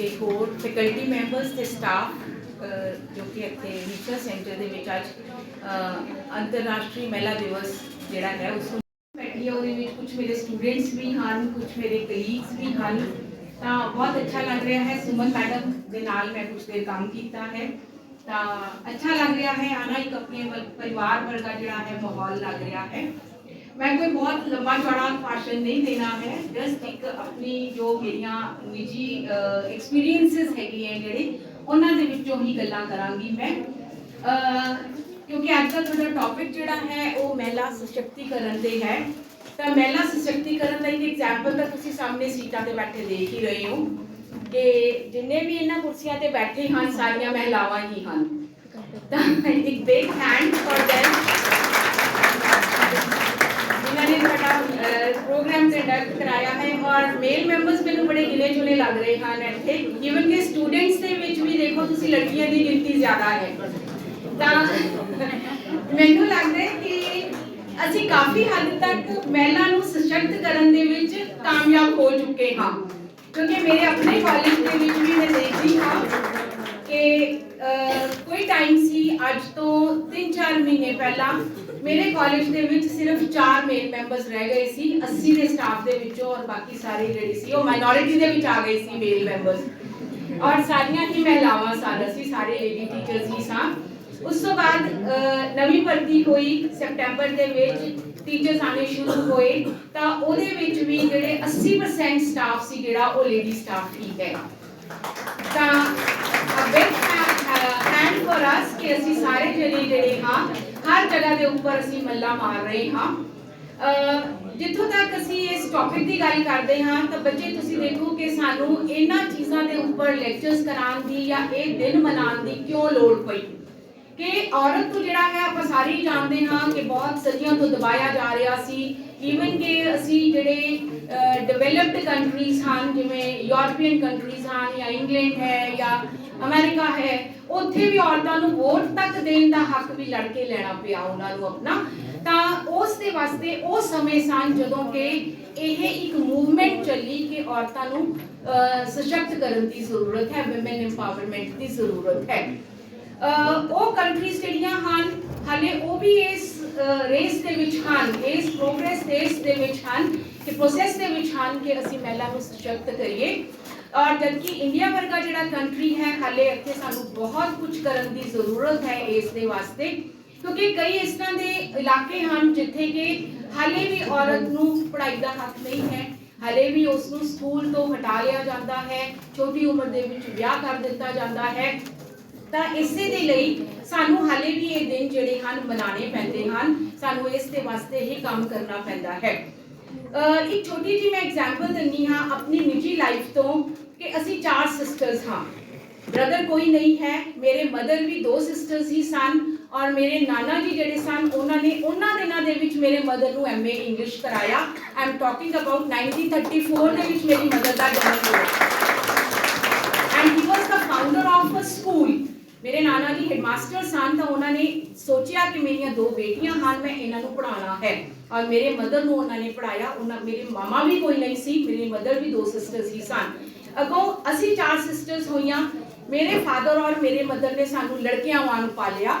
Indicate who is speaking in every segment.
Speaker 1: ਤੇ ਹੋਰ faculty members ਤੇ ਸਟਾਫ ਜੋ ਕਿ ਇੱਥੇ ਰਿਸਰਚ ਸੈਂਟਰ ਦੇ ਵਿੱਚ ਅੱਜ ਅੰਤਰਰਾਸ਼ਟਰੀ ਮਹਿਲਾ ਦਿਵਸ ਜਿਹੜਾ ਹੈ, ਉਸ ਨੂੰ ਬੈਠੀ ਹੈ ਉਹਦੇ ਵਿੱਚ ਕੁਝ ਮੇਰੇ ਸਟੂਡੈਂਟਸ ਵੀ ਹਨ ਕੁਝ ਮੇਰੇ ਕਲੀਗਸ ਵੀ ਹਨ। ਤਾਂ ਬਹੁਤ ਅੱਛਾ ਲੱਗ ਰਿਹਾ ਹੈ, ਸੁਮਨ ਮੈਡਮ ਦੇ ਨਾਲ ਮੈਂ ਕੁਝ ਦੇਰ ਕੰਮ ਕੀਤਾ ਹੈ। ਤਾਂ ਅੱਛਾ ਲੱਗ ਰਿਹਾ ਹੈ ਆਣਾ ਇੱਕ ਆਪਣੇ ਪਰਿਵਾਰ ਵਰਗਾ ਜਿਹੜਾ ਹੈ, ਮਾਹੌਲ ਲੱਗ ਰਿਹਾ ਹੈ। ਮੈਂ ਕੋਈ ਬਹੁਤ ਲੰਬਾ ਚੌੜਾ ਭਾਸ਼ਣ ਨਹੀਂ ਦੇਣਾ ਹੈ। ਜਸਟ ਇੱਕ ਆਪਣੀ ਜੋ ਮੇਰੀਆਂ ਨਿੱਜੀ ਐਕਸਪੀਰੀਐਂਸਸ ਹੈਗੀਆਂ ਜਿਹੜੇ, ਉਹਨਾਂ ਦੇ ਵਿੱਚੋਂ ਹੀ ਗੱਲਾਂ ਕਰਾਂਗੀ ਮੈਂ। ਕਿਉਂਕਿ ਅੱਜ ਦਾ ਤੁਹਾਡਾ ਟੌਪਿਕ ਜਿਹੜਾ ਹੈ, ਉਹ ਮਹਿਲਾ ਸਸ਼ਕਤੀਕਰਨ ਤੇ ਹੈ। ਤਾਂ ਮਹਿਲਾ ਸਸ਼ਕਤੀਕਰਨ ਦਾ ਇੱਕ ਐਗਜ਼ਾਮਪਲ ਤਾਂ ਤੁਸੀਂ ਸਾਹਮਣੇ ਸੀਟਾਂ ਤੇ ਬੈਠੇ ਦੇਖ ਹੀ ਰਹੇ ਹੋ ਕਿ ਜਿੰਨੇ ਵੀ ਇਹਨਾਂ ਕੁਰਸੀਆਂ ਤੇ ਬੈਠੇ ਹਨ, ਸਾਰੀਆਂ ਮਹਿਲਾਵਾਂ ਹੀ ਹਨ। ਤਾਂ ਇੱਕ ਬਿਗ ਹੈਂਡ ਫॉर them ਜਿਨ੍ਹਾਂ ਨੇ ਸਾਡਾ ਪ੍ਰੋਗਰਾਮ ਕੰਡਕਟ ਕਰਾਇਆ ਹੈ ਔਰ ਮੇਲ ਮੈਂਬਰਸ ਮੈਨੂੰ ਬੜੇ ਗਿਲੇ ਚੁਲੇ ਲੱਗ ਰਹੇ ਹਨ ਇੱਥੇ। ਇਵਨ ਕਿ ਸਟੂਡੈਂਟਸ ਦੇ ਵਿੱਚ ਵੀ ਦੇਖੋ ਤੁਸੀਂ ਲੜਕੀਆਂ ਦੀ ਗਿਣਤੀ ਜ਼ਿਆਦਾ ਹੈ। ਤਾਂ ਮੈਨੂੰ ਲੱਗਦਾ ਹੈ ਕਿ ਅਸੀਂ ਕਾਫੀ ਹੱਦ ਤੱਕ ਮਹਿਲਾ ਨੂੰ ਸਸ਼ਕਤ ਕਰਨ ਦੇ ਵਿੱਚ ਕਾਮਯਾਬ ਹੋ ਚੁੱਕੇ ਹਾਂ। ਕਿਉਂਕਿ ਮੇਰੇ ਆਪਣੇ ਕਾਲਜ ਦੇ ਵਿੱਚ ਵੀ ਮੈਂ ਦੇਖਦੀ ਹਾਂ ਕਿ ਕੋਈ ਟਾਈਮ ਸੀ ਅੱਜ ਤੋਂ 3-4 ਮਹੀਨੇ ਪਹਿਲਾਂ ਮੇਰੇ ਕਾਲਜ ਦੇ ਵਿੱਚ ਸਿਰਫ 4 ਮੇਲ ਮੈਂਬਰਸ ਰਹਿ ਗਏ ਸੀ 80 ਦੇ ਸਟਾਫ ਦੇ ਵਿੱਚੋਂ ਔਰ ਬਾਕੀ ਸਾਰੇ ਜਿਹੜੇ ਸੀ ਉਹ ਮਾਈਨੋਰਿਟੀ ਦੇ ਵਿੱਚ ਆ ਗਏ ਸੀ ਮੇਲ ਮੈਂਬਰਸ ਔਰ ਸਾਰੀਆਂ ਹੀ ਮਹਿਲਾਵਾਂ ਸਨ ਅਸੀਂ ਸਾਰੇ ਲੇਡੀ ਟੀਚਰਸ ਹੀ ਸਾਂ। ਉਸ ਤੋਂ ਬਾਅਦ ਅਹ, ਨਵੀਂ ਭਰਤੀ ਹੋਈ ਸੈਪਟੈਂਬਰ ਦੇ ਵਿੱਚ ਟੀਚਰਸ ਆਣੇ ਸ਼ੁਰੂ ਹੋਏ ਤਾਂ ਉਹਦੇ ਵਿੱਚ ਵੀ ਜਿਹੜੇ 80% ਸਟਾਫ ਸੀ ਜਿਹੜਾ ਉਹ ਲੇਡੀ ਸਟਾਫ ਹੀ ਹੈ। ਤਾਂ a big hand for us ਕਿ ਅਸੀਂ ਸਾਰੇ ਜਣੇ ਜਿਹੜੇ ਹਾਂ ਹਰ ਜਗ੍ਹਾ ਦੇ ਉੱਪਰ ਅਸੀਂ ਮੱਲਾ ਮਾਰ ਰਹੇ ਹਾਂ। ਜਿੱਥੋਂ ਤੱਕ ਅਸੀਂ ਇਸ ਟੌਪਿਕ ਦੀ ਗੱਲ ਕਰਦੇ ਹਾਂ, ਤਾਂ ਬੱਚੇ ਤੁਸੀਂ ਦੇਖੋ ਕਿ ਸਾਨੂੰ ਇਹਨਾਂ ਚੀਜ਼ਾਂ ਦੇ ਉੱਪਰ ਲੈਕਚਰਸ ਕਰਾਉਣ ਦੀ ਜਾਂ ਇਹ ਦਿਨ ਮਨਾਉਣ ਦੀ ਕਿਉਂ ਲੋੜ ਪਈ? ਕਿ ਔਰਤ ਨੂੰ ਜਿਹੜਾ ਹੈ ਆਪਾਂ ਸਾਰੇ ਹੀ ਜਾਣਦੇ ਹਾਂ ਕਿ ਬਹੁਤ ਸਦੀਆਂ ਤੋਂ ਦਬਾਇਆ ਜਾ ਰਿਹਾ ਸੀ। ਈਵਨ ਕਿ ਅਸੀਂ ਜਿਹੜੇ ਡਿਵੈਲਪਡ ਕੰਟਰੀਜ਼ ਹਨ, ਜਿਵੇਂ ਯੂਰਪੀਅਨ ਕੰਟਰੀਜ਼ ਹਨ ਜਾਂ ਇੰਗਲੈਂਡ ਹੈ ਜਾਂ ਅਮਰੀਕਾ ਹੈ। ਉੱਥੇ ਵੀ ਔਰਤਾਂ ਨੂੰ ਵੋਟ ਤੱਕ ਦੇਣ ਦਾ ਹੱਕ ਵੀ ਲੜ ਕੇ ਲੈਣਾ ਪਿਆ ਉਹਨਾਂ ਨੂੰ ਆਪਣਾ। ਤਾਂ ਉਸ ਦੇ ਵਾਸਤੇ ਉਹ ਸਮੇਂ ਸਨ ਜਦੋਂ ਕਿ ਇਹ ਇੱਕ ਮੂਵਮੈਂਟ ਚੱਲੀ ਕਿ ਔਰਤਾਂ ਨੂੰ ਸਸ਼ਕਤ ਕਰਨ ਦੀ ਜ਼ਰੂਰਤ ਹੈ ਔਮਨ ਐਮਪਾਵਰਮੈਂਟ ਦੀ ਜ਼ਰੂਰਤ ਹੈ। ਉਹ ਕੰਟਰੀਜ਼ ਜਿਹੜੀਆਂ ਹਨ, ਹਾਲੇ ਉਹ ਵੀ ਇਸ ਰੇਸ ਦੇ ਵਿੱਚ ਹਨ, ਇਸ ਪ੍ਰੋਗਰੈਸ ਰੇਸ ਦੇ ਵਿੱਚ ਹਨ ਕਿ ਪ੍ਰੋਸੈਸ ਦੇ ਵਿੱਚ ਹਨ ਕਿ ਅਸੀਂ ਮਹਿਲਾ ਨੂੰ ਸਸ਼ਕਤ ਕਰੀਏ। ਔਰ ਜਦਕਿ ਇੰਡੀਆ ਵਰਗਾ ਜਿਹੜਾ ਕੰਟਰੀ ਹੈ, ਹਾਲੇ ਇੱਥੇ ਸਾਨੂੰ ਬਹੁਤ ਕੁਝ ਕਰਨ ਦੀ ਜ਼ਰੂਰਤ ਹੈ ਇਸ ਦੇ ਵਾਸਤੇ। ਕਿਉਂਕਿ ਕਈ ਇਸ ਤਰ੍ਹਾਂ ਦੇ ਇਲਾਕੇ ਹਨ ਜਿੱਥੇ ਕਿ ਹਾਲੇ ਵੀ ਔਰਤ ਨੂੰ ਪੜ੍ਹਾਈ ਦਾ ਹੱਕ ਨਹੀਂ ਹੈ। ਹਲੇ ਵੀ ਉਸ ਨੂੰ ਸਕੂਲ ਤੋਂ ਹਟਾ ਲਿਆ ਜਾਂਦਾ ਹੈ, ਛੋਟੀ ਉਮਰ ਦੇ ਵਿੱਚ ਵਿਆਹ ਕਰ ਦਿੱਤਾ ਜਾਂਦਾ ਹੈ। ਤਾਂ ਇਸੇ ਦੇ ਲਈ ਸਾਨੂੰ ਹਾਲੇ ਵੀ ਇਹ ਦਿਨ ਜਿਹੜੇ ਹਨ ਮਨਾਣੇ ਪੈਂਦੇ ਹਨ। ਸਾਨੂੰ ਇਸ ਦੇ ਵਾਸਤੇ ਹੀ ਕੰਮ ਕਰਨਾ ਪੈਂਦਾ ਹੈ। ਇੱਕ ਛੋਟੀ ਜੀ ਮੈਂ ਐਗਜ਼ਾਮਪਲ ਦਿੰਨੀ ਹਾਂ ਆਪਣੀ ਨਿੱਜੀ ਲਾਈਫ ਤੋਂ ਕਿ ਅਸੀਂ ਚਾਰ ਸਿਸਟਰਸ ਹਾਂ। ਬ੍ਰਦਰ ਕੋਈ ਨਹੀਂ ਹੈ, ਮੇਰੇ ਮਦਰ ਵੀ ਦੋ ਸਿਸਟਰਸ ਹੀ ਸਨ ਔਰ ਮੇਰੇ ਨਾਨਾ ਜੀ ਜਿਹੜੇ ਸਨ, ਉਹਨਾਂ ਨੇ ਉਹਨਾਂ ਦਿਨਾਂ ਦੇ ਵਿੱਚ ਮੇਰੇ ਮਦਰ ਨੂੰ ਐਮਏ ਇੰਗਲਿਸ਼ ਕਰਾਇਆ। ਆਈ ਟਾਕਿੰਗ ਅਬਾਊਟ 1934 ਦੇ ਵਿੱਚ ਮੇਰੀ ਮਦਰ ਦਾ ਜਨਮ ਹੋਇਆ। And he was the founder of a school ਮੇਰੇ ਨਾਨਾ ਜੀ ਹੈਡਮਾਸਟਰ ਸਨ ਤਾਂ ਉਹਨਾਂ ਨੇ ਸੋਚਿਆ ਕਿ ਮੇਰੀਆਂ ਦੋ ਬੇਟੀਆਂ ਹਨ, ਮੈਂ ਇਹਨਾਂ ਨੂੰ ਪੜ੍ਹਾਉਣਾ ਹੈ। ਔਰ ਮੇਰੇ ਮਦਰ ਨੂੰ ਉਹਨਾਂ ਨੇ ਪੜਾਇਆ ਉਹਨਾਂ ਮੇਰੇ ਮਾਮਾ ਵੀ ਕੋਈ ਨਹੀਂ ਸੀ, ਮੇਰੀ ਮਦਰ ਵੀ ਦੋ ਸਿਸਟਰਸ ਹੀ ਸਨ। ਅਗੋਂ ਅਸੀਂ ਚਾਰ ਸਿਸਟਰਸ ਹੋਈਆਂ। ਮੇਰੇ ਫਾਦਰ ਔਰ ਮੇਰੇ ਮਦਰ ਨੇ ਸਾਨੂੰ ਲੜਕੀਆਂ ਵਾਂਗ ਪਾਲਿਆ।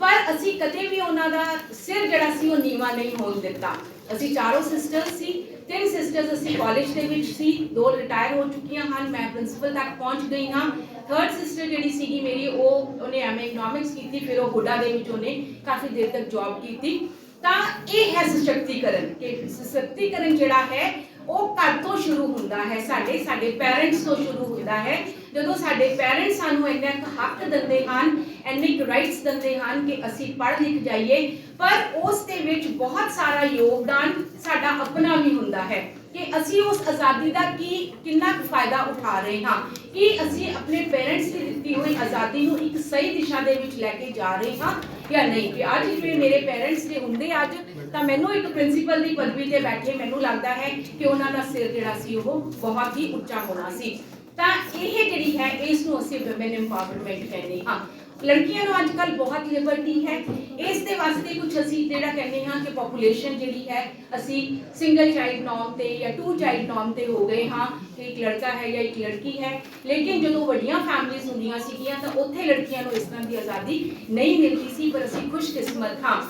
Speaker 1: ਪਰ ਅਸੀਂ ਕਦੇ ਵੀ ਉਹਨਾਂ ਦਾ ਸਿਰ ਜਿਹੜਾ ਸੀ, ਉਹ ਨੀਵਾ ਨਹੀਂ ਹੋਣ ਦਿੱਤਾ। ਅਸੀਂ ਚਾਰੋਂ ਸਿਸਟਰਸ ਸੀ। ਤਿੰਨ ਸਿਸਟਰਸ ਅਸੀਂ ਕਾਲਜ ਦੇ ਵਿੱਚ ਸੀ। ਦੋ ਰਿਟਾਇਰ ਹੋ ਚੁੱਕੀਆਂ ਹਨ। ਮੈਂ ਪ੍ਰਿੰਸੀਪਲ ਤੱਕ ਪਹੁੰਚ ਗਈ ਹਾਂ। ਥਰਡ ਸਿਸਟਰ ਜਿਹੜੀ ਸੀਗੀ ਮੇਰੀ, ਉਹ ਉਹਨੇ ਐਮਏ ਇਕਨੋਮਿਕਸ ਕੀਤੀ। ਫਿਰ ਉਹ ਹੁੱਡਾ ਦੇ ਵਿੱਚ ਉਹਨੇ ਕਾਫੀ ਦੇਰ ਤੱਕ ਜੌਬ ਕੀਤੀ। ਤਾਂ ਇਹ ਹੈ ਸਸ਼ਕਤੀਕਰਨ ਕਿ ਸਸ਼ਕਤੀਕਰਨ ਜਿਹੜਾ ਹੈ, ਉਹ ਘਰ ਤੋਂ ਸ਼ੁਰੂ ਹੁੰਦਾ ਹੈ, ਸਾਡੇ ਸਾਡੇ ਪੈਰੈਂਟਸ ਤੋਂ ਸ਼ੁਰੂ ਹੁੰਦਾ ਹੈ। ਜਦੋਂ ਸਾਡੇ ਪੈਰੈਂਟਸ ਸਾਨੂੰ ਇੰਨੇ ਕੁ ਹੱਕ ਦਿੰਦੇ ਹਨ, ਇੰਨੇ ਕੁ ਰਾਈਟਸ ਦਿੰਦੇ ਹਨ ਕਿ ਅਸੀਂ ਪੜ੍ਹ ਲਿਖ ਜਾਈਏ, ਪਰ ਉਸ ਦੇ ਵਿੱਚ ਬਹੁਤ ਸਾਰਾ ਯੋਗਦਾਨ ਸਾਡਾ ਆਪਣਾ ਵੀ ਹੁੰਦਾ ਹੈ ਕਿ ਅਸੀਂ ਉਸ ਆਜ਼ਾਦੀ ਦਾ ਕੀ, ਕਿੰਨਾ ਕੁ ਫਾਇਦਾ ਉਠਾ ਰਹੇ ਹਾਂ, ਕਿ ਅਸੀਂ ਆਪਣੇ ਪੇਰੈਂਟਸ ਦੀ ਦਿੱਤੀ ਹੋਈ ਆਜ਼ਾਦੀ ਨੂੰ ਇੱਕ ਸਹੀ ਦਿਸ਼ਾ ਦੇ ਵਿੱਚ ਲੈ ਕੇ ਜਾ ਰਹੇ ਹਾਂ ਜਾਂ ਨਹੀਂ? ਕਿ ਅੱਜ ਜਿਵੇਂ ਮੇਰੇ ਪੇਰੈਂਟਸ ਦੇ ਹੁੰਦੇ ਅੱਜ, ਤਾਂ ਮੈਨੂੰ ਇੱਕ ਪ੍ਰਿੰਸੀਪਲ ਦੀ ਪਦਵੀ ਤੇ ਬੈਠੇ ਮੈਨੂੰ ਲੱਗਦਾ ਹੈ ਕਿ ਉਹਨਾਂ ਦਾ ਸਿਰ ਜਿਹੜਾ ਸੀ ਉਹ ਬਹੁਤ ਹੀ ਉੱਚਾ ਹੋਣਾ ਸੀ। ਤਾਂ ਇਹ ਜਿਹੜੀ ਹੈ ਇਸ ਨੂੰ ਅਸੀਂ ਵਮਨ ਐਮਪਾਵਰਮੈਂਟ ਕਹਿੰਦੇ ਹਾਂ। ਲੜਕੀਆਂ ਨੂੰ ਅੱਜ ਕੱਲ ਬਹੁਤ ਲਿਬਰਟੀ ਹੈ। ਇਸ ਦੇ ਵਾਸਤੇ ਕੁਝ ਅਸੀਂ ਜਿਹੜਾ ਕਹਿੰਦੇ ਹਾਂ ਕਿ ਪੋਪੂਲੇਸ਼ਨ ਜਿਹੜੀ ਹੈ, ਅਸੀਂ ਸਿੰਗਲ ਚਾਈਲਡ ਨੌਮ ਤੇ ਜਾਂ ਟੂ ਚਾਈਲਡ ਨੌਮ ਤੇ ਹੋ ਗਏ ਹਾਂ ਕਿ ਇੱਕ ਲੜਕਾ ਹੈ ਜਾਂ ਇੱਕ ਲੜਕੀ ਹੈ। ਲੇਕਿਨ ਜਦੋਂ ਵੱਡੀਆਂ ਫੈਮਿਲੀਆਂ ਹੁੰਦੀਆਂ ਸੀਗੀਆਂ ਤਾਂ ਉੱਥੇ ਲੜਕੀਆਂ ਨੂੰ ਇਸ ਤਰ੍ਹਾਂ ਦੀ ਆਜ਼ਾਦੀ ਨਹੀਂ ਮਿਲਦੀ ਸੀ, ਪਰ ਅਸੀਂ ਖੁਸ਼ਕਿਸਮਤ ਹਾਂ।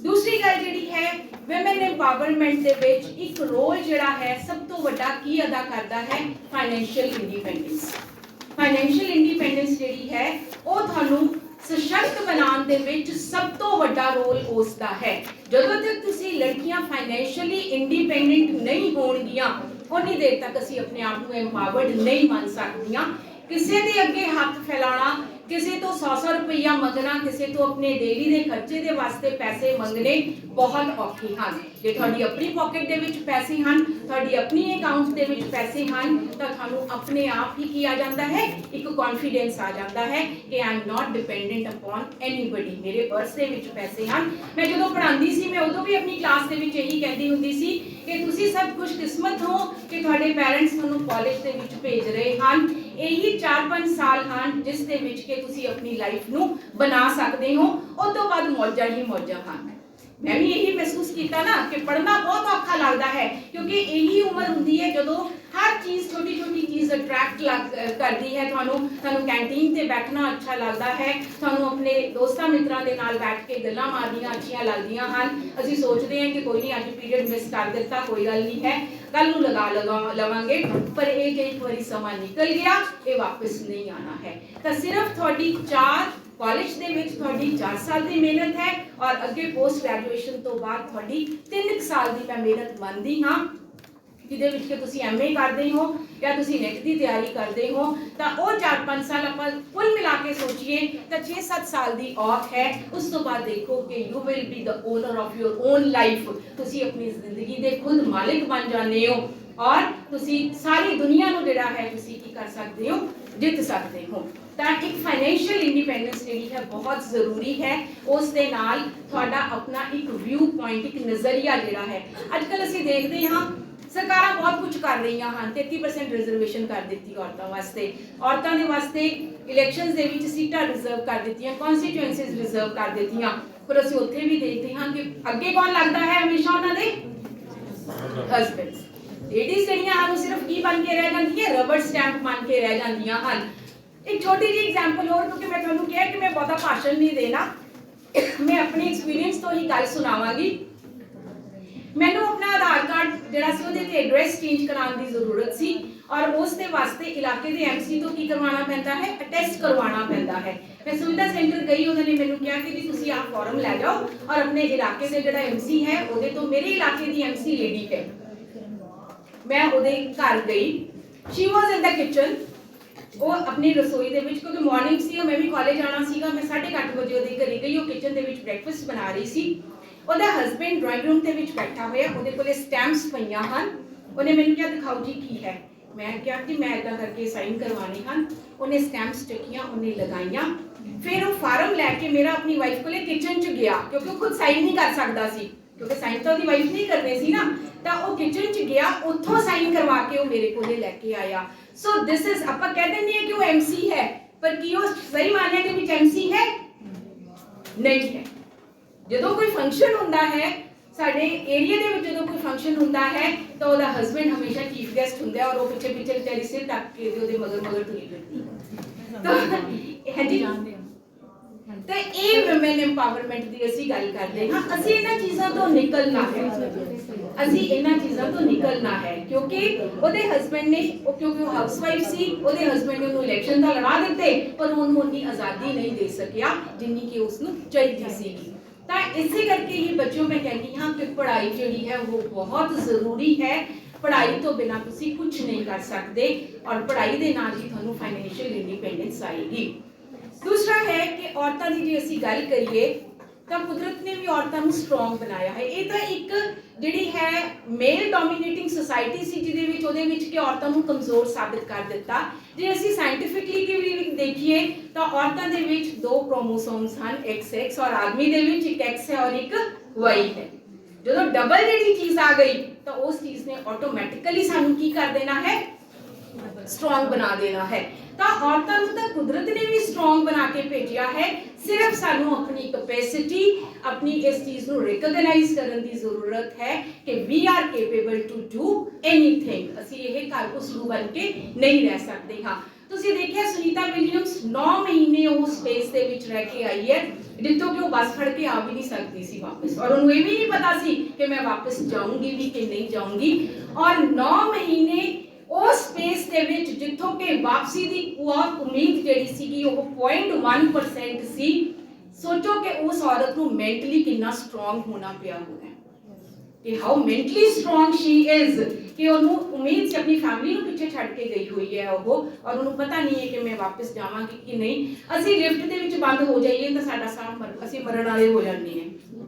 Speaker 1: ਦੂਸਰੀ ਗੱਲ ਜਿਹੜੀ ਹੈ ਔਮਨ ਐਮਪਾਵਰਮੈਂਟ ਦੇ ਵਿੱਚ ਇੱਕ ਰੋਲ ਜਿਹੜਾ ਹੈ, ਸਭ ਤੋਂ ਵੱਡਾ ਕੀ ਅਦਾ ਕਰਦਾ ਹੈ? ਫਾਈਨੈਂਸ਼ੀਅਲ ਇੰਡੀਪੈਂਡੈਂਸ ਫਾਈਨੈਂਸ਼ੀਅਲ ਇੰਡੀਪੈਂਡੈਂਸ ਜਿਹੜੀ ਹੈ, ਉਹ ਤੁਹਾਨੂੰ ਸਸ਼ਕਤ ਬਣਾਉਣ ਦੇ ਵਿੱਚ ਸਭ ਤੋਂ ਵੱਡਾ ਰੋਲ ਉਸ ਦਾ ਹੈ। ਜਦੋਂ ਤੱਕ ਤੁਸੀਂ ਲੜਕੀਆਂ ਫਾਈਨੈਂਸ਼ੀਅਲੀ ਇੰਡੀਪੈਂਡੈਂਟ ਨਹੀਂ ਹੋਣਗੀਆਂ, ਉਨੀ ਦੇਰ ਤੱਕ ਅਸੀਂ ਆਪਣੇ ਆਪ ਨੂੰ ਐਮਪਾਵਰਡ ਨਹੀਂ ਮੰਨ ਸਕਦੀਆਂ। ਕਿਸੇ ਦੇ ਅੱਗੇ ਹੱਥ ਫੈਲਾਉਣਾ ਕਿਸੇ ਤੋਂ 100-100 ਰੁਪਈਆ ਮੰਗਣਾ, ਕਿਸੇ ਤੋਂ ਆਪਣੇ ਡੇਲੀ ਦੇ ਖਰਚੇ ਦੇ ਵਾਸਤੇ ਪੈਸੇ ਮੰਗਣੇ ਬਹੁਤ ਔਖੇ ਹਨ। ਜੇ ਤੁਹਾਡੀ ਆਪਣੀ ਪਾਕਟ ਦੇ ਵਿੱਚ ਪੈਸੇ ਹਨ, ਤੁਹਾਡੀ ਆਪਣੀ ਅਕਾਊਂਟ ਦੇ ਵਿੱਚ ਪੈਸੇ ਹਨ, ਤਾਂ ਤੁਹਾਨੂੰ ਆਪਣੇ ਆਪ ਹੀ ਕੀ ਆ ਜਾਂਦਾ ਹੈ? ਇੱਕ ਕੌਨਫੀਡੈਂਸ ਆ ਜਾਂਦਾ ਹੈ ਕਿ I am not dependent upon anybody ਮੇਰੇ ਪਰਸ ਦੇ ਵਿੱਚ ਪੈਸੇ ਹਨ। ਮੈਂ ਜਦੋਂ ਪੜ੍ਹਾਉਂਦੀ ਸੀ, ਮੈਂ ਉਦੋਂ ਵੀ ਆਪਣੀ ਕਲਾਸ ਦੇ ਵਿੱਚ ਇਹੀ ਕਹਿੰਦੀ ਹੁੰਦੀ ਸੀ ਕਿ ਤੁਸੀਂ ਸਭ ਖੁਸ਼ਕਿਸਮਤ ਹੋ ਕਿ ਤੁਹਾਡੇ ਪੇਰੈਂਟਸ ਤੁਹਾਨੂੰ ਕਾਲਜ ਦੇ ਵਿੱਚ ਭੇਜ ਰਹੇ ਹਨ। ਇਹੀ 4-5 ਸਾਲ ਹਨ ਜਿਸ ਦੇ ਵਿੱਚ ਕਿ ਤੁਸੀਂ ਆਪਣੀ ਲਾਈਫ ਨੂੰ ਬਣਾ ਸਕਦੇ ਹੋ ਉਸ ਤੋਂ ਬਾਅਦ ਮੌਜਾਂ ਹੀ ਮੌਜਾਂ ਹਨ। ਮੈਂ ਵੀ ਇਹੀ ਮਹਿਸੂਸ ਕੀਤਾ ਨਾ ਕਿ ਪੜ੍ਹਨਾ ਬਹੁਤ ਔਖਾ ਲੱਗਦਾ ਹੈ, ਕਿਉਂਕਿ ਇਹੀ ਉਮਰ ਹੁੰਦੀ ਹੈ ਜਦੋਂ ਹਰ ਚੀਜ਼ ਛੋਟੀ ਛੋਟੀ ਚੀਜ਼ ਅਟਰੈਕਟ ਕਰਦੀ ਹੈ, ਤੁਹਾਨੂੰ ਤੁਹਾਨੂੰ ਕੈਂਟੀਨ ਤੇ ਬੈਠਣਾ ਅੱਛਾ ਲੱਗਦਾ ਹੈ, ਤੁਹਾਨੂੰ ਆਪਣੇ ਦੋਸਤਾਂ ਮਿੱਤਰਾਂ ਦੇ ਨਾਲ ਬੈਠ ਕੇ ਗੱਲਾਂ ਮਾਰਨੀਆਂ ਅੱਛੀਆਂ ਲੱਗਦੀਆਂ ਹਨ। ਅਸੀਂ ਸੋਚਦੇ ਹਾਂ ਕਿ ਕੋਈ ਨਹੀਂ, ਅੱਜ ਪੀਰੀਅਡ ਮਿਸ ਕਰ ਦਿੱਤਾ, ਕੋਈ ਗੱਲ ਨਹੀਂ ਹੈ ਕੱਲ ਨੂੰ ਲਗਾ ਲਗਾ, ਲਵਾਂਗੇ, ਪਰ ਇਹ ਕਿ ਇੱਕ ਵਾਰੀ ਸਮਾਂ ਨਿਕਲ ਗਿਆ, ਇਹ ਵਾਪਸ ਨਹੀਂ ਆਣਾ ਹੈ। ਤਾਂ ਸਿਰਫ ਤੁਹਾਡੀ ਚਾਰ ਕਾਲਜ ਦੇ ਵਿੱਚ ਤੁਹਾਡੀ 4 ਸਾਲ ਦੀ ਮਿਹਨਤ ਹੈ ਔਰ ਅੱਗੇ ਪੋਸਟ ਗ੍ਰੈਜੂਏਸ਼ਨ ਤੋਂ ਬਾਅਦ ਤੁਹਾਡੀ 3 ਸਾਲ ਦੀ ਮੈਂ ਮਿਹਨਤ ਮੰਨਦੀ ਹਾਂ। ਜਿਹਦੇ ਵਿੱਚ ਕਿ ਤੁਸੀਂ ਐਮਏ ਕਰਦੇ ਹੋ ਜਾਂ ਤੁਸੀਂ ਨੈਟ ਦੀ ਤਿਆਰੀ ਕਰਦੇ ਹੋ, ਤਾਂ ਉਹ 4-5 ਸਾਲ ਆਪਾਂ ਕੁੱਲ ਮਿਲਾ ਕੇ ਸੋਚੀਏ ਤਾਂ 6-7 ਸਾਲ ਦੀ ਔਖ ਹੈ। ਉਸ ਤੋਂ ਬਾਅਦ ਦੇਖੋ ਕਿ you will be the owner of your own life ਤੁਸੀਂ ਆਪਣੀ ਜ਼ਿੰਦਗੀ ਦੇ ਖੁਦ ਮਾਲਿਕ ਬਣ ਜਾਂਦੇ ਹੋ ਔਰ ਤੁਸੀਂ ਸਾਰੀ ਦੁਨੀਆ ਨੂੰ ਜਿਹੜਾ ਹੈ ਤੁਸੀਂ ਕੀ ਕਰ ਸਕਦੇ ਹੋ? ਜਿੱਤ ਸਕਦੇ ਹੋ। ਤਾਂ ਇੱਕ ਫਾਈਨੈਂਸ਼ੀਅਲ ਇੰਡੀਪੈਂਡੈਂਸ ਜਿਹੜੀ ਹੈ ਬਹੁਤ ਜ਼ਰੂਰੀ ਹੈ। ਉਸ ਦੇ ਨਾਲ ਤੁਹਾਡਾ ਆਪਣਾ ਇੱਕ ਵਿਊ ਪੁਆਇੰਟ ਇੱਕ ਨਜ਼ਰੀਆ ਜਿਹੜਾ ਹੈ। ਅੱਜ ਕੱਲ ਅਸੀਂ ਦੇਖਦੇ ਹਾਂ, ਸਰਕਾਰਾਂ ਬਹੁਤ ਕੁਝ ਕਰ ਰਹੀਆਂ ਹਨ। 33% ਰਿਜ਼ਰਵੇਸ਼ਨ ਕਰ ਦਿੱਤੀ ਔਰਤਾਂ ਵਾਸਤੇ। ਔਰਤਾਂ ਦੇ ਵਾਸਤੇ ਇਲੈਕਸ਼ਨਸ ਦੇ ਵਿੱਚ ਸੀਟਾਂ ਰਿਜ਼ਰਵ ਕਰ ਦਿੱਤੀਆਂ ਕਨਸਟੀਟੂਐਂਸੀਜ਼ ਰਿਜ਼ਰਵ ਕਰ ਦਿੱਤੀਆਂ। ਪਰ ਅਸੀਂ ਉੱਥੇ ਵੀ ਦੇਖਦੇ ਹਾਂ ਕਿ ਅੱਗੇ ਕੌਣ ਲੱਗਦਾ ਹੈ ਹਮੇਸ਼ਾ ਉਹਨਾਂ ਦੇ? ਹਸਬੈਂਡਸ ਲੇਡੀਜ਼ ਜਿਹੜੀਆਂ ਹਨ, ਉਹ ਸਿਰਫ ਕੀ ਬਣ ਕੇ ਰਹਿ ਜਾਂਦੀਆਂ? ਰਬੜ ਸਟੈਂਪ ਬਣ ਕੇ ਰਹਿ ਜਾਂਦੀਆਂ ਹਨ। ਇੱਕ ਛੋਟੀ ਜਿਹੀ ਐਗਜ਼ਾਮਪਲ ਹੋਰ, ਕਿਉਂਕਿ ਮੈਂ ਤੁਹਾਨੂੰ ਕਿਹਾ ਕਿ ਮੈਂ ਬਹੁਤਾ ਭਾਸ਼ਣ ਨਹੀਂ ਦੇਣਾ। ਮੈਂ ਆਪਣੇ ਐਕਸਪੀਰੀਅੰਸ ਤੋਂ ਹੀ ਗੱਲ ਸੁਣਾਵਾਂਗੀ। ਮੈਨੂੰ ਆਪਣਾ ਆਧਾਰ ਕਾਰਡ ਜਿਹੜਾ ਸੀ, ਉਹਦੇ ਤੇ ਐਡਰੈਸ ਚੇਂਜ ਕਰਾਉਣ ਦੀ ਜ਼ਰੂਰਤ ਸੀ ਔਰ ਉਸ ਦੇ ਵਾਸਤੇ ਇਲਾਕੇ ਦੇ ਐਮਸੀ ਤੋਂ ਕੀ ਕਰਵਾਉਣਾ ਪੈਂਦਾ ਹੈ? ਅਟੈਸਟ ਕਰਵਾਉਣਾ ਪੈਂਦਾ ਹੈ। ਮੈਂ ਸੁਵਿਧਾ ਸੈਂਟਰ ਗਈ, ਉਹਨਾਂ ਨੇ ਮੈਨੂੰ ਕਿਹਾ ਕਿ ਤੁਸੀਂ ਆਹ ਫਾਰਮ ਲੈ ਜਾਓ ਔਰ ਆਪਣੇ ਇਲਾਕੇ ਦੇ ਜਿਹੜਾ ਐਮਸੀ ਹੈ, ਉਹਦੇ ਤੋਂ ਮੇਰੇ ਇਲਾਕੇ ਦੀ ਐਮਸੀ ਲੇਡੀ ਹੈ। ਮੈਂ ਉਹਦੇ ਘਰ ਗਈ। ਸ਼ੀ ਵਾਸ ਇਨ ਦਾ ਕਿਚਨ ਉਹ ਆਪਣੀ ਰਸੋਈ ਦੇ ਵਿੱਚ, ਕਿਉਂਕਿ ਮਾਰਨਿੰਗ ਸੀ, ਉਹ ਮੈਂ ਵੀ ਕਾਲਜ ਆਣਾ ਸੀਗਾ, ਮੈਂ 8:30 ਵਜੇ ਉਹਦੇ ਘਰੇ ਗਈ, ਉਹ ਕਿਚਨ ਦੇ ਵਿੱਚ ਬ੍ਰੈਕਫਾਸਟ ਬਣਾ ਰਹੀ ਸੀ। ਉਹਦਾ ਹਸਬੰਡ ਡਰਾਇੰਗ ਰੂਮ ਦੇ ਵਿੱਚ ਬੈਠਾ ਹੋਇਆ, ਉਹਦੇ ਕੋਲੇ ਸਟੈਂਪਸ ਪਈਆਂ ਹਨ। ਉਹਨੇ ਮੈਨੂੰ ਕਿਹਾ, ਦਿਖਾਓ ਜੀ ਕੀ ਹੈ? ਮੈਂ ਕਿਹਾ ਕਿ ਮੈਂ ਇਦਾਂ ਕਰਕੇ ਸਾਈਨ ਕਰਵਾਣੇ ਹਨ। ਉਹਨੇ ਸਟੈਂਪਸ ਚੱਕੀਆਂ, ਉਹਨੇ ਲਗਾਈਆਂ। ਫਿਰ ਉਹ ਫਾਰਮ ਲੈ ਕੇ ਮੇਰਾ ਆਪਣੀ ਵਾਈਫ ਕੋਲੇ ਕਿਚਨ 'ਚ ਗਿਆ, ਕਿਉਂਕਿ ਉਹ ਖੁਦ ਸਾਈਨ ਨਹੀਂ ਕਰ ਸਕਦਾ ਸੀ। ਕਿਉਂਕਿ ਸਾਈਨ ਤਾਂ ਉਹਦੀ ਵਾਈਫ ਨਹੀਂ ਕਰਨੇ ਸੀ ਨਾ, ਤਾਂ ਉਹ ਕਿਚਨ 'ਚ ਗਿਆ, ਉੱਥੋਂ ਸਾਈਨ ਕਰਵਾ ਕੇ ਉਹ ਮੇਰੇ ਕੋਲੇ ਲੈ ਕੇ ਆਇਆ। ਸੋ ਦਿਸ ਇਜ਼ ਆਪਾਂ ਕਹਿ ਦਿੰਦੇ ਹਾਂ ਕਿ ਉਹ ਐਮਸੀ ਹੈ, ਪਰ ਕੀ ਉਹ ਸਹੀ ਮਾਨਿਆ ਦੇ ਵਿੱਚ ਐਮਸੀ ਹੈ? ਨਹੀਂ ਹੈ। ਜਦੋਂ ਕੋਈ ਫੰਕਸ਼ਨ ਹੁੰਦਾ ਹੈ, ਸਾਡੇ ਏਰੀਆ ਦੇ ਵਿੱਚ ਜਦੋਂ ਕੋਈ ਫੰਕਸ਼ਨ ਹੁੰਦਾ ਹੈ, ਤਾਂ ਉਹਦਾ ਹਸਬੰਡ ਹਮੇਸ਼ਾ ਚੀਫ ਗੈਸਟ ਹੁੰਦਾ ਔਰ ਉਹ ਪਿੱਛੇ ਪਿੱਛੇ ਵਿਚਾਰੀ ਸਿਰ ਢੱਕ ਕੇ ਉਹਦੇ ਮਗਰ ਮਗਰ ਤੁਰੀ ਫਿਰਦੀ। ਹੈ ਤਾਂ ਹੈ ਤਾਂ ਇਹ ਵੂਮਨ ਐਮਪਾਵਰਮੈਂਟ ਦੀ ਅਸੀਂ ਗੱਲ ਕਰਦੇ ਹਾਂ, ਅਸੀਂ ਇਹਨਾਂ ਚੀਜ਼ਾਂ ਤੋਂ ਨਿਕਲਣਾ ਹੈ। ਅਸੀਂ ਇਹਨਾਂ ਚੀਜ਼ਾਂ ਤੋਂ ਨਿਕਲਣਾ ਹੈ, ਕਿਉਂਕਿ ਉਹਦੇ ਹਸਬੰਡ ਨੇ, ਉਹ ਕਿਉਂਕਿ ਉਹ ਹਾਊਸਵਾਈਫ ਸੀ, ਉਹਦੇ ਹਸਬੰਡ ਨੇ ਉਹਨੂੰ ਇਲੈਕਸ਼ਨ ਤਾਂ ਲੜਾ ਦਿੱਤੇ, ਪਰ ਉਹਨੂੰ ਉਨੀ ਆਜ਼ਾਦੀ ਨਹੀਂ ਦੇ ਸਕਿਆ ਜਿੰਨੀ ਕਿ ਉਸ ਨੂੰ ਚਾਹੀਦੀ ਸੀਗੀ ਤਾਂ ਇਸੇ ਕਰਕੇ ਹੀ ਬੱਚਿਓ, ਮੈਂ ਕਹਿੰਦੀ ਹਾਂ ਕਿ ਪੜ੍ਹਾਈ ਜਿਹੜੀ ਹੈ, ਉਹ ਬਹੁਤ ਜ਼ਰੂਰੀ ਹੈ। ਪੜ੍ਹਾਈ ਤੋਂ ਬਿਨਾ ਤੁਸੀਂ ਕੁਝ ਨਹੀਂ ਕਰ ਸਕਦੇ ਔਰ ਪੜ੍ਹਾਈ ਦੇ ਨਾਲ ਹੀ ਤੁਹਾਨੂੰ ਫਾਈਨੈਂਸ਼ੀਅਲ ਇੰਡੀਪੈਂਡੈਂਸ ਆਏਗੀ। ਦੂਸਰਾ ਹੈ ਕਿ ਔਰਤਾਂ ਦੀ ਜੇ ਅਸੀਂ ਗੱਲ ਕਰੀਏ, ਤਾਂ ਕੁਦਰਤ ਨੇ ਵੀ ਔਰਤਾਂ ਨੂੰ ਸਟਰੋਂਗ ਬਣਾਇਆ ਹੈ। ਇਹ ਤਾਂ ਇੱਕ ਜਿਹੜੀ ਹੈ ਮੇਲ ਡੋਮੀਨੇਟਿੰਗ ਸੋਸਾਇਟੀ ਸੀ, ਜਿਹਦੇ ਵਿੱਚ, ਉਹਦੇ ਵਿੱਚ ਕਿ ਔਰਤਾਂ ਨੂੰ ਕਮਜ਼ੋਰ ਸਾਬਿਤ ਕਰ ਦਿੱਤਾ। ਜੇ ਅਸੀਂ ਸਾਇੰਟੀਫਿਕਲੀ ਕਿ ਵੀ ਦੇਖੀਏ, ਤਾਂ ਔਰਤਾਂ ਦੇ ਵਿੱਚ ਦੋ ਕ੍ਰੋਮੋਸੋਮਸ ਹਨ XX ਔਰ ਆਦਮੀ ਦੇ ਵਿੱਚ ਇੱਕ X ਹੈ ਔਰ ਇੱਕ Y ਹੈ। ਜਦੋਂ ਡਬਲ ਜਿਹੜੀ ਚੀਜ਼ ਆ ਗਈ, ਤਾਂ ਉਸ ਚੀਜ਼ ਨੇ ਆਟੋਮੈਟਿਕਲੀ ਸਾਨੂੰ ਕੀ ਕਰ ਦੇਣਾ ਹੈ? ਸਟਰੋਂਗ ਬਣਾ ਦੇਣਾ ਹੈ ਤਾਂ ਔਰਤਾਂ ਨੂੰ ਤਾਂ ਕੁਦਰਤ ਨੇ ਵੀ ਸਟਰੋਂਗ ਬਣਾ ਕੇ ਭੇਜਿਆ ਹੈ ਸਿਰਫ ਸਾਨੂੰ ਆਪਣੀ ਕੈਪੈਸਿਟੀ ਆਪਣੀ ਇਸ ਚੀਜ਼ ਨੂੰ ਰੈਕਗਨਾਈਜ਼ ਕਰਨ ਦੀ ਜ਼ਰੂਰਤ ਹੈ ਕਿ we are capable to do anything ਅਸੀਂ ਇਹ ਕਾਰਕੁਸਲੂ ਬਣ ਕੇ ਨਹੀਂ ਰਹਿ ਸਕਦੇ ਹਾਂ ਤੁਸੀਂ ਦੇਖਿਆ ਸੁਨੀਤਾ ਵਿਲੀਅਮਸ 9 ਮਹੀਨੇ ਉਹ ਸਪੇਸ ਦੇ ਵਿੱਚ ਰਹਿ ਕੇ ਆਈ ਹੈ ਜਿੱਥੋਂ ਕਿ ਉਹ ਬੱਸ ਫੜ ਕੇ ਆ ਵੀ ਨਹੀਂ ਸਕਦੀ ਸੀ ਵਾਪਸ ਔਰ ਉਹਨੂੰ ਇਹ ਵੀ ਨਹੀਂ ਪਤਾ ਸੀ ਕਿ ਮੈਂ ਵਾਪਸ ਜਾਊਂਗੀ ਵੀ ਕਿ ਨਹੀਂ ਜਾਊਂਗੀ ਔਰ 9 ਮਹੀਨੇ ਉਹ ਸਪੇਸ ਦੇ ਵਿੱਚ ਜਿੱਥੋਂ ਕਿ ਵਾਪਸੀ ਦੀ ਬਹੁਤ ਉਮੀਦ ਜਿਹੜੀ ਸੀਗੀ, ਉਹ 0.1% ਸੀ। ਸੋਚੋ ਕਿ ਉਸ ਔਰਤ ਨੂੰ ਮੈਂਟਲੀ ਕਿੰਨਾ ਸਟਰੋਂਗ ਹੋਣਾ ਪਿਆ ਹੋਣਾ। ਕਿ how mentally strong she is ਕਿ ਉਹਨੂੰ ਉਮੀਦ ਸੀ, ਆਪਣੀ ਫੈਮਿਲੀ ਨੂੰ ਪਿੱਛੇ ਛੱਡ ਕੇ ਗਈ ਹੋਈ ਹੈ ਉਹ। ਔਰ ਉਹਨੂੰ ਪਤਾ ਨਹੀਂ ਹੈ ਕਿ ਮੈਂ ਵਾਪਸ ਜਾਵਾਂਗੀ ਕਿ ਨਹੀਂ। ਅਸੀਂ ਲਿਫਟ ਦੇ ਵਿੱਚ ਬੰਦ ਹੋ ਜਾਈਏ ਤਾਂ ਸਾਡਾ ਸਾਹ ਮਰ, ਅਸੀਂ ਮਰਨ ਵਾਲੇ ਹੋ ਜਾਂਦੇ ਹਾਂ।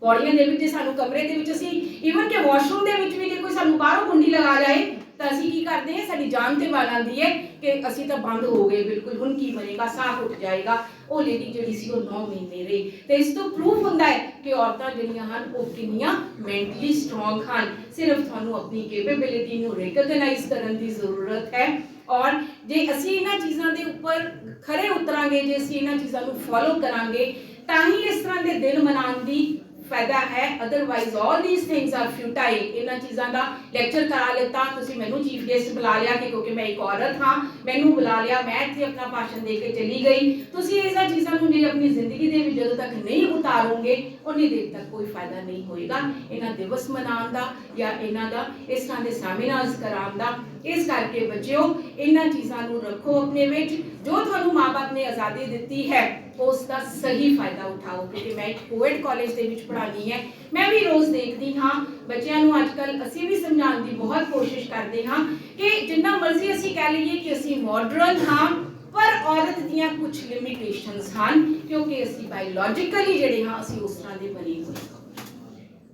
Speaker 1: ਪੌੜੀਆਂ ਦੇ ਵਿੱਚ ਸਾਨੂੰ ਕਮਰੇ ਦੇ ਵਿੱਚ ਅਸੀਂ ਈਵਨ ਕਿ ਵਾਸ਼ਰੂਮ ਦੇ ਵਿੱਚ ਵੀ ਜੇ ਕੋਈ ਸਾਨੂੰ ਬਾਹਰੋਂ ਕੁੰਡੀ ਲਗਾ ਜਾਏ ਤਾਂ ਅਸੀਂ ਕੀ ਕਰਦੇ ਹਾਂ, ਸਾਡੀ ਜਾਨ ਤੇ ਵਾਲ ਆਉਂਦੀ ਹੈ ਕਿ ਅਸੀਂ ਤਾਂ ਬੰਦ ਹੋ ਗਏ, ਬਿਲਕੁਲ। ਹੁਣ ਕੀ ਬਣੇਗਾ? ਸਾਹ ਉੱਠ ਜਾਏਗਾ। ਉਹ ਲੇਡੀ ਜਿਹੜੀ ਸੀ, ਉਹ 9 ਮਹੀਨੇ ਰਹੀ। ਤੇ ਇਸ ਤੋਂ ਪ੍ਰੂਫ ਹੁੰਦਾ ਹੈ ਕਿ ਔਰਤਾਂ ਜਿਹੜੀਆਂ ਹਨ, ਉਹ ਕਿੰਨੀਆਂ ਮੈਂਟਲੀ ਸਟਰੋਂਗ ਹਨ। ਸਿਰਫ ਤੁਹਾਨੂੰ ਆਪਣੀ ਕੈਪੇਬਿਲਿਟੀ ਨੂੰ ਰੈਕਗਨਾਈਜ਼ ਕਰਨ ਦੀ ਜ਼ਰੂਰਤ ਹੈ। ਔਰ ਜੇ ਅਸੀਂ ਇਹਨਾਂ ਚੀਜ਼ਾਂ ਦੇ ਉੱਪਰ ਖਰੇ ਉਤਰਾਂਗੇ, ਜੇ ਅਸੀਂ ਇਹਨਾਂ ਚੀਜ਼ਾਂ ਨੂੰ ਫੋਲੋ ਕਰਾਂਗੇ, ਤਾਂ ਹੀ ਇਸ ਤਰ੍ਹਾਂ ਦੇ ਦਿਨ ਮਨਾਉਣ ਦੀ ਫਾਇਦਾ ਹੈ otherwise all these things are futile ਇਹਨਾਂ ਚੀਜ਼ਾਂ ਦਾ ਲੈਕਚਰ ਕਰਾ ਲਿੱਤਾ, ਤੁਸੀਂ ਮੈਨੂੰ ਚੀਫ ਗੈਸਟ ਬੁਲਾ ਲਿਆ ਕਿ ਕਿਉਂਕਿ ਮੈਂ ਇੱਕ ਔਰਤ ਹਾਂ, ਮੈਨੂੰ ਬੁਲਾ ਲਿਆ, ਮੈਂ ਇੱਥੇ ਆਪਣਾ ਭਾਸ਼ਣ ਦੇ ਕੇ ਚਲੀ ਗਈ। ਤੁਸੀਂ ਇਹਨਾਂ ਚੀਜ਼ਾਂ ਨੂੰ ਜੇ ਆਪਣੀ ਜ਼ਿੰਦਗੀ ਦੇ ਵਿੱਚ ਜਦੋਂ ਤੱਕ ਨਹੀਂ ਉਤਾਰੋਗੇ, ਉਨੀ ਦੇਰ ਤੱਕ ਕੋਈ ਫਾਇਦਾ ਨਹੀਂ ਹੋਏਗਾ। ਇਹਨਾਂ ਦਿਵਸ ਮਨਾਉਣ ਦਾ ਜਾਂ ਇਹਨਾਂ ਦਾ ਇਸ ਤਰ੍ਹਾਂ ਦੇ ਸੈਮੀਨਾਰਸ ਕਰਾਉਣ ਦਾ, ਇਸ ਕਰਕੇ ਬੱਚਿਓ, ਇਹਨਾਂ ਚੀਜ਼ਾਂ ਨੂੰ ਰੱਖੋ ਆਪਣੇ ਵਿੱਚ। ਜੋ ਤੁਹਾਨੂੰ ਮਾਪੇ ਨੇ ਆਜ਼ਾਦੀ ਦਿੱਤੀ ਹੈ ਉਸ ਦਾ ਸਹੀ ਫਾਇਦਾ ਉਠਾਓ, ਕਿਉਂਕਿ ਮੈਂ ਇੱਕ ਕੋਵਿਡ ਕਾਲਜ ਦੇ ਵਿੱਚ ਪੜ੍ਹਾਉਂਦੀ ਹੈ। ਮੈਂ ਵੀ ਰੋਜ਼ ਦੇਖਦੀ ਹਾਂ, ਬੱਚਿਆਂ ਨੂੰ ਅੱਜਕੱਲ ਅਸੀਂ ਵੀ ਸਮਝਾਉਣ ਦੀ ਬਹੁਤ ਕੋਸ਼ਿਸ਼ ਕਰਦੇ ਹਾਂ ਕਿ ਜਿੰਨਾ ਮਰਜ਼ੀ ਅਸੀਂ ਕਹਿ ਲਈਏ ਕਿ ਅਸੀਂ ਮਾਡਰਨ ਹਾਂ, ਪਰ ਔਰਤ ਦੀਆਂ ਕੁਝ ਲਿਮਿਟੇਸ਼ਨਸ ਹਨ, ਕਿਉਂਕਿ ਅਸੀਂ ਬਾਇਓਲੋਜੀਕਲੀ ਜਿਹੜੇ ਹਾਂ, ਅਸੀਂ ਉਸ ਤਰ੍ਹਾਂ ਦੇ ਬਣੇ ਹੋਏ ਹਾਂ।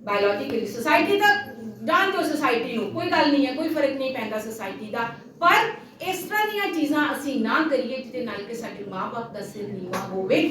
Speaker 1: ਬਾਇਓਲੋਜੀਕਲੀ ਸੋਸਾਇਟੀ ਦਾ ਜਾਣ ਦਿਓ ਸੋਸਾਇਟੀ ਨੂੰ, ਕੋਈ ਗੱਲ ਨਹੀਂ ਹੈ, ਕੋਈ ਫ਼ਰਕ ਨਹੀਂ ਪੈਂਦਾ ਸੋਸਾਇਟੀ ਦਾ, ਪਰ ਇਸ ਤਰ੍ਹਾਂ ਦੀਆਂ ਚੀਜ਼ਾਂ ਅਸੀਂ ਨਾ ਕਰੀਏ ਜਿਹਦੇ ਨਾਲ ਕਿ ਸਾਡੇ ਮਾਪੇ ਦਾ ਸਿਰ ਨੀਵਾ ਹੋਵੇ।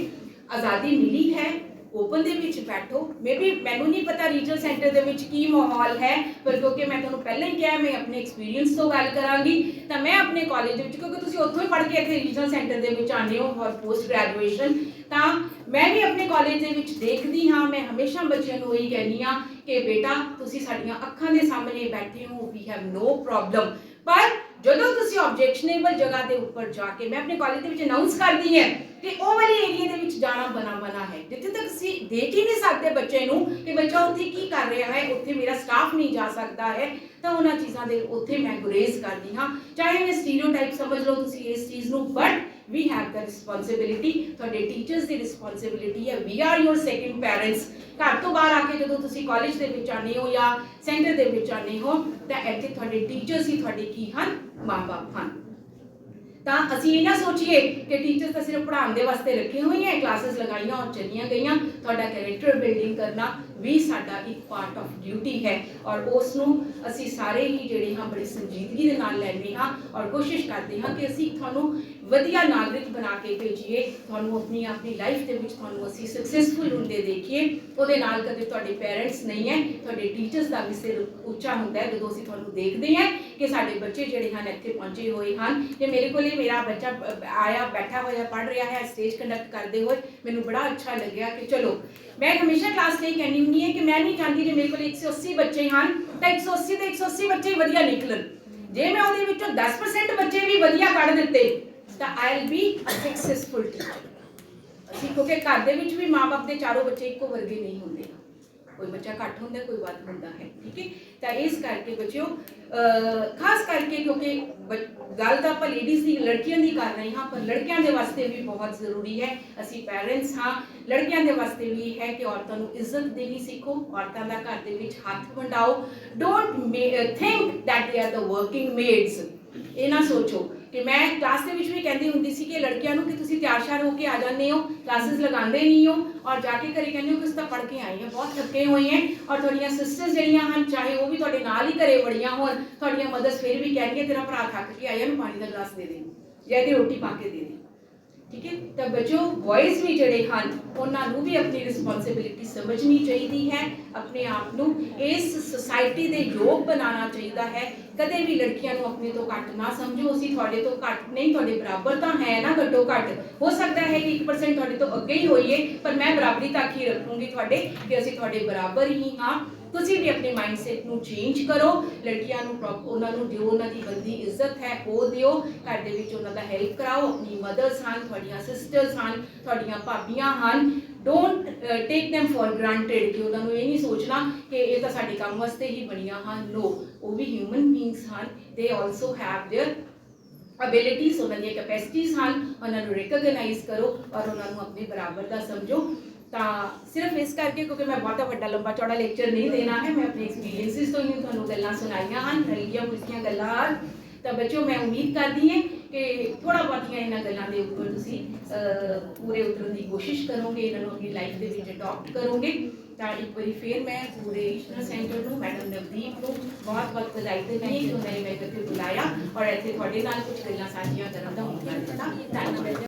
Speaker 1: ਆਜ਼ਾਦੀ ਮਿਲੀ ਹੈ ਓਪਨ ਦੇ ਵਿੱਚ ਬੈਠੋ। ਮੇਬੀ ਮੈਨੂੰ ਨਹੀਂ ਪਤਾ ਰੀਜਨਲ ਸੈਂਟਰ ਦੇ ਵਿੱਚ ਕੀ ਮਾਹੌਲ ਹੈ, ਪਰ ਕਿਉਂਕਿ ਮੈਂ ਤੁਹਾਨੂੰ ਪਹਿਲਾਂ ਹੀ ਕਿਹਾ, ਮੈਂ ਆਪਣੇ ਐਕਸਪੀਰੀਅੰਸ ਤੋਂ ਗੱਲ ਕਰਾਂਗੀ, ਤਾਂ ਮੈਂ ਆਪਣੇ ਕਾਲਜ ਦੇ ਵਿੱਚ, ਕਿਉਂਕਿ ਤੁਸੀਂ ਉੱਥੋਂ ਹੀ ਪੜ੍ਹ ਕੇ ਇੱਥੇ ਰੀਜਨਲ ਸੈਂਟਰ ਦੇ ਵਿੱਚ ਆਉਂਦੇ ਹੋ ਔਰ ਪੋਸਟ ਗ੍ਰੈਜੂਏਸ਼ਨ ਤਾਂ ਮੈਂ ਵੀ ਆਪਣੇ ਕਾਲਜ ਦੇ ਵਿੱਚ ਦੇਖਦੀ ਹਾਂ। ਮੈਂ ਹਮੇਸ਼ਾ ਬੱਚਿਆਂ ਨੂੰ ਇਹੀ ਕਹਿੰਦੀ ਹਾਂ ਕਿ ਬੇਟਾ, ਤੁਸੀਂ ਸਾਡੀਆਂ ਅੱਖਾਂ ਦੇ ਸਾਹਮਣੇ ਬੈਠੇ ਹੋ ਵੀ ਹੈਵ ਨੋ ਪ੍ਰੋਬਲਮ ਪਰ ਜਦੋਂ ਤੁਸੀਂ ਆਬਜੈਕਸ਼ਨੇਬਲ ਜਗ੍ਹਾ ਦੇ ਉੱਪਰ ਜਾ ਕੇ, ਮੈਂ ਆਪਣੇ ਕਾਲਜ ਦੇ ਵਿੱਚ ਅਨਾਉਂਸ ਕਰਦੀ ਹਾਂ ਕਿ ਉਹ ਵਾਲੀ ਏਰੀਆ ਦੇ ਵਿੱਚ ਜਾਣਾ ਬਣਾ ਬਣਾ ਹੈ। ਜਿੱਥੇ ਤੱਕ ਅਸੀਂ ਦੇਖ ਹੀ ਨਹੀਂ ਸਕਦੇ ਬੱਚੇ ਨੂੰ ਕਿ ਬੱਚਾ ਉੱਥੇ ਕੀ ਕਰ ਰਿਹਾ ਹੈ, ਉੱਥੇ ਮੇਰਾ ਸਟਾਫ ਨਹੀਂ ਜਾ ਸਕਦਾ ਹੈ, ਤਾਂ ਉਹਨਾਂ ਚੀਜ਼ਾਂ ਦੇ ਉੱਥੇ ਮੈਂ ਗੁਰੇਜ਼ ਕਰਦੀ ਹਾਂ। ਚਾਹੇ ਮੈਂ ਸਟੀਰੀਓਟਾਈਪ ਸਮਝ ਲਓ ਤੁਸੀਂ ਇਸ ਚੀਜ਼ ਨੂੰ but we have the responsibility ਤੁਹਾਡੇ ਟੀਚਰਸ ਦੀ ਰਿਸਪੌਂਸਿਬਿਲਿਟੀ ਹੈ. We are your second parents ਘਰ ਤੋਂ ਬਾਹਰ ਆ ਕੇ ਜਦੋਂ ਤੁਸੀਂ ਕਾਲਜ ਦੇ ਵਿੱਚ ਆਨੇ ਹੋ ਜਾਂ ਸੈਂਟਰ ਦੇ ਵਿੱਚ ਆਨੇ ਹੋ, ਤਾਂ ਇੱਥੇ ਤੁਹਾਡੇ ਟੀਚਰਸ ਹੀ ਤੁਹਾਡੇ ਕੀ ਹਨ? ਮਾਪੇ ਹਨ। ਤਾਂ ਅਸੀਂ ਇਹ ਨਾ ਸੋਚੀਏ ਕਿ ਟੀਚਰਸ ਤਾਂ ਸਿਰਫ ਪੜ੍ਹਾਉਣ ਦੇ ਵਾਸਤੇ ਰੱਖੇ ਹੋਏ ਹੈ ਕਲਾਸਿਸ ਲਗਾਈਆਂ ਔਰ ਚਲੀਆਂ ਗਈਆਂ। ਤੁਹਾਡਾ ਕੈਰੈਕਟਰ ਬਿਲਡਿੰਗ ਕਰਨਾ ਵੀ ਸਾਡਾ ਇੱਕ ਪਾਰਟ ਆਫ ਡਿਊਟੀ ਹੈ। ਔਰ ਉਸ ਨੂੰ ਅਸੀਂ ਸਾਰੇ ਹੀ ਜਿਹੜੇ ਹਾਂ, ਬੜੀ ਸੰਜੀਦਗੀ ਦੇ ਨਾਲ ਲੈਂਦੇ ਹਾਂ ਔਰ ਕੋਸ਼ਿਸ਼ ਕਰਦੇ ਹਾਂ ਕਿ ਅਸੀਂ ਤੁਹਾਨੂੰ ਵਧੀਆ ਨਾਗਰਿਕ ਬਣਾ ਕੇ ਭੇਜੀਏ, ਤੁਹਾਨੂੰ ਆਪਣੀ ਆਪਣੀ ਲਾਈਫ ਦੇ ਵਿੱਚ ਤੁਹਾਨੂੰ ਅਸੀਂ ਸਕਸੈਸਫੁਲ ਹੁੰਦੇ ਦੇਖੀਏ, ਉਹਦੇ ਨਾਲ ਕਦੇ ਤੁਹਾਡੇ ਪੇਰੈਂਟਸ ਨਹੀਂ ਹੈ, ਤੁਹਾਡੇ ਟੀਚਰਸ ਦਾ ਵੀ ਸਿਰ ਉੱਚਾ ਹੁੰਦਾ ਹੈ, ਜਦੋਂ ਅਸੀਂ ਤੁਹਾਨੂੰ ਦੇਖਦੇ ਹਾਂ ਕਿ ਸਾਡੇ ਬੱਚੇ ਜਿਹੜੇ ਹਨ ਇੱਥੇ ਪਹੁੰਚੇ ਹੋਏ ਹਨ ਕਿ ਮੇਰੇ ਕੋਲੇ ਮੇਰਾ ਬੱਚਾ ਆਇਆ, ਬੈਠਾ ਹੋਇਆ ਪੜ ਰਿਹਾ ਹੈ ਸਟੇਜ ਕੰਡਕਟ ਕਰਦੇ ਹੋਏ, ਮੈਨੂੰ ਬੜਾ ਅੱਛਾ ਲੱਗਿਆ ਕਿ ਚਲੋ, ਮੈਂ ਹਮੇਸ਼ਾ ਕਲਾਸ ਲਈ ਕਹਿੰਦੀ ਹੁੰਦੀ ਹਾਂ ਕਿ ਮੈਂ ਨਹੀਂ ਚਾਹੁੰਦੀ ਜੇ ਮੇਰੇ ਕੋਲ 180 ਬੱਚੇ ਹਨ, ਤਾਂ 180 ਦੇ 180 ਬੱਚੇ ਹੀ ਵਧੀਆ ਨਿਕਲਣ। ਜੇ ਮੈਂ ਉਹਦੇ ਵਿੱਚੋਂ 10% ਬੱਚੇ ਵੀ ਵਧੀਆ ਕੱਢ ਦਿੱਤੇ ਤਾਂ I will be successful teacher ਅਸੀਂ ਕਿਉਂਕਿ ਘਰ ਦੇ ਵਿੱਚ ਵੀ ਮਾਪੇ ਦੇ ਚਾਰੋਂ ਬੱਚੇ ਇੱਕੋ ਵਰਗੇ ਨਹੀਂ ਹੁੰਦੇ। ਕੋਈ ਬੱਚਾ ਘੱਟ ਹੁੰਦਾ, ਕੋਈ ਵੱਧ ਹੁੰਦਾ ਹੈ, ਠੀਕ ਹੈ? ਤਾਂ ਇਸ ਕਰਕੇ ਬੱਚਿਓ ਖਾਸ ਕਰਕੇ ਕਿਉਂਕਿ ਬ- ਗੱਲ ਤਾਂ ਆਪਾਂ ਲੇਡੀਜ਼ ਦੀ, ਲੜਕੀਆਂ ਦੀ ਕਰ ਰਹੇ ਹਾਂ, ਪਰ ਲੜਕਿਆਂ ਦੇ ਵਾਸਤੇ ਵੀ ਬਹੁਤ ਜ਼ਰੂਰੀ ਹੈ। ਅਸੀਂ ਪੈਰੈਂਟਸ ਹਾਂ, ਲੜਕਿਆਂ ਦੇ ਵਾਸਤੇ ਵੀ ਇਹ ਹੈ ਕਿ ਔਰਤਾਂ ਨੂੰ ਇੱਜ਼ਤ ਦੇਣੀ ਸਿੱਖੋ, ਔਰਤਾਂ ਦਾ ਘਰ ਦੇ ਵਿੱਚ ਹੱਥ ਵੰਡਾਓ। Don't think that they are the working maids ਇਹ ਨਾ ਸੋਚੋ ਕਿ ਮੈਂ ਕਲਾਸ ਦੇ ਵਿੱਚ ਵੀ ਕਹਿੰਦੀ ਹੁੰਦੀ ਸੀ ਕਿ ਲੜਕੀਆਂ ਨੂੰ ਕਿ ਤੁਸੀਂ ਤਿਆਰ ਸ਼ਾਰ ਹੋ ਕੇ ਆ ਜਾਂਦੇ ਹੋ ਕਲਾਸਿਸ ਲਗਾਉਂਦੇ ਨਹੀਂ ਹੋ ਔਰ ਜਾ ਕੇ ਘਰੇ ਕਹਿੰਦੇ ਹੋ ਕਿ ਅਸੀਂ ਤਾਂ ਪੜ੍ਹ ਕੇ ਆਏ ਹਾਂ, ਬਹੁਤ ਥੱਕੇ ਹੋਏ ਹਾਂ ਔਰ ਤੁਹਾਡੀਆਂ ਸਿਸਟਰਸ ਜਿਹੜੀਆਂ ਹਨ, ਚਾਹੇ ਉਹ ਵੀ ਤੁਹਾਡੇ ਨਾਲ ਹੀ ਘਰੇ ਵੜੀਆਂ ਹੋਣ, ਤੁਹਾਡੀਆਂ ਮਦਰਸ ਫਿਰ ਵੀ ਕਹਿਣਗੇ, ਤੇਰਾ ਭਰਾ ਥੱਕ ਕੇ ਆਇਆ ਨੂੰ ਪਾਣੀ ਦਾ ਗਲਾਸ ਦੇ ਦੇ, ਜਾਂ ਇਹਦੀ ਰੋਟੀ ਪਾ ਕੇ ਦੇ ਦੇ। ਠੀਕ ਹੈ? ਤਾਂ ਬੱਚੋ ਬॉयਜ਼ ਵੀ ਜਿਹੜੇ ਹਨ, ਉਹਨਾਂ ਨੂੰ ਵੀ ਆਪਣੀ ਰਿਸਪੌਂਸਿਬਿਲਿਟੀ ਸਮਝਣੀ ਚਾਹੀਦੀ ਹੈ, ਆਪਣੇ ਆਪ ਨੂੰ ਇਸ ਸੁਸਾਇਟੀ ਦੇ ਯੋਗ ਬਣਾਉਣਾ ਚਾਹੀਦਾ ਹੈ। ਕਦੇ ਵੀ ਲੜਕੀਆਂ ਨੂੰ ਆਪਣੇ ਤੋਂ ਘੱਟ ਨਾ ਸਮਝੋ, ਅਸੀਂ ਤੁਹਾਡੇ ਤੋਂ ਘੱਟ ਨਹੀਂ, ਤੁਹਾਡੇ ਬਰਾਬਰ ਤਾਂ ਹੈ ਨਾ ਘੱਟੋ ਘੱਟ। ਹੋ ਸਕਦਾ ਹੈ ਕਿ 1% ਤੁਹਾਡੇ ਤੋਂ ਅੱਗੇ ਹੀ ਹੋਈਏ, ਪਰ ਮੈਂ ਬਰਾਬਰੀ ਤੱਕ ਹੀ ਰੱਖੂੰਗੀ ਤੁਹਾਡੇ ਕਿ ਅਸੀਂ ਤੁਹਾਡੇ ਬਰਾਬਰ ਹੀ ਹਾਂ। ਤੁਸੀਂ ਵੀ ਆਪਣੇ ਮਾਈਂਡਸੈਟ ਨੂੰ ਚੇਂਜ ਕਰੋ ਲੜਕੀਆਂ ਨੂੰ ਪ੍ਰੋਪ- ਉਹਨਾਂ ਨੂੰ ਦਿਓ ਉਹਨਾਂ ਦੀ ਬੰਦੀ ਇੱਜ਼ਤ ਹੈ ਉਹ ਦਿਓ ਘਰ ਦੇ ਵਿੱਚ ਉਹਨਾਂ ਦਾ ਹੈਲਪ ਕਰਾਓ ਆਪਣੀ ਮਦਰਸ ਹਨ ਤੁਹਾਡੀਆਂ ਸਿਸਟਰਸ ਹਨ ਤੁਹਾਡੀਆਂ ਭਾਬੀਆਂ ਹਨ don't take them for granted ਕਿ ਉਹਨਾਂ ਨੂੰ ਇਹ ਨਹੀਂ ਸੋਚਣਾ ਕਿ ਇਹ ਤਾਂ ਸਾਡੇ ਕੰਮ ਵਾਸਤੇ ਹੀ ਬਣੀਆਂ ਹਨ ਨੋ ਉਹ ਵੀ ਹਿਊਮਨ ਬੀਇੰਗਸ ਹਨ ਦੇ ਆਲਸੋ ਹੈਵ देयर ਅਬਿਲਿਟੀਜ਼ ਉਹਨਾਂ ਦੀਆਂ ਕੈਪੈਸਿਟੀਜ਼ ਹਨ ਉਹਨਾਂ ਨੂੰ ਰੈਕਗਨਾਈਜ਼ ਕਰੋ ਔਰ ਉਹਨਾਂ ਨੂੰ ਆਪਣੇ ਬਰਾਬਰ ਦਾ ਸਮਝੋ ਤਾਂ ਸਿਰਫ ਇਸ ਕਰਕੇ ਕਿਉਂਕਿ ਮੈਂ ਬਹੁਤਾ ਵੱਡਾ ਲੰਬਾ ਚੌੜਾ ਲੈਕਚਰ ਨਹੀਂ ਦੇਣਾ ਹੈ, ਮੈਂ ਆਪਣੇ ਐਕਸਪੀਰੀਐਂਸਿਸ ਤੋਂ ਹੀ ਤੁਹਾਨੂੰ ਗੱਲਾਂ ਸੁਣਾਈਆਂ ਹਨ, ਰਲੀਆਂ ਮੁਸਕੀਆਂ ਗੱਲਾਂ ਹਨ। ਤਾਂ ਬੱਚਿਓ, ਮੈਂ ਉਮੀਦ ਕਰਦੀ ਹਾਂ ਕਿ ਥੋੜਾ ਬਹੁਤੀਆਂ ਇਹਨਾਂ ਗੱਲਾਂ ਦੇ ਉੱਪਰ ਤੁਸੀਂ ਪੂਰੇ ਉਤਰਨ ਦੀ ਕੋਸ਼ਿਸ਼ ਕਰੋਗੇ, ਇਹਨਾਂ ਨੂੰ ਆਪਣੀ ਲਾਈਫ ਦੇ ਵਿੱਚ ਅਡਾਪਟ ਕਰੋਗੇ। ਤਾਂ ਇੱਕ ਵਾਰੀ ਫੇਰ ਮੈਂ ਪੂਰੇ ਇਸ਼ਨਰ ਸੈਂਟਰ ਨੂੰ, ਮੈਡਮ ਨਵਦੀਪ ਨੂੰ ਬਹੁਤ ਬਹੁਤ ਵਧਾਈ ਦਿੰਦੀ ਹਾਂ ਕਿ ਉਹਨਾਂ ਨੇ ਮੈਨੂੰ ਇੱਥੇ ਬੁਲਾਇਆ ਔਰ ਇੱਥੇ ਤੁਹਾਡੇ ਨਾਲ ਕੁਝ ਗੱਲਾਂ ਸਾਂਝੀਆਂ ਕਰਨ ਦਾ ਮੌਕਾ ਦਿੱਤਾ। ਧੰਨਵਾਦ।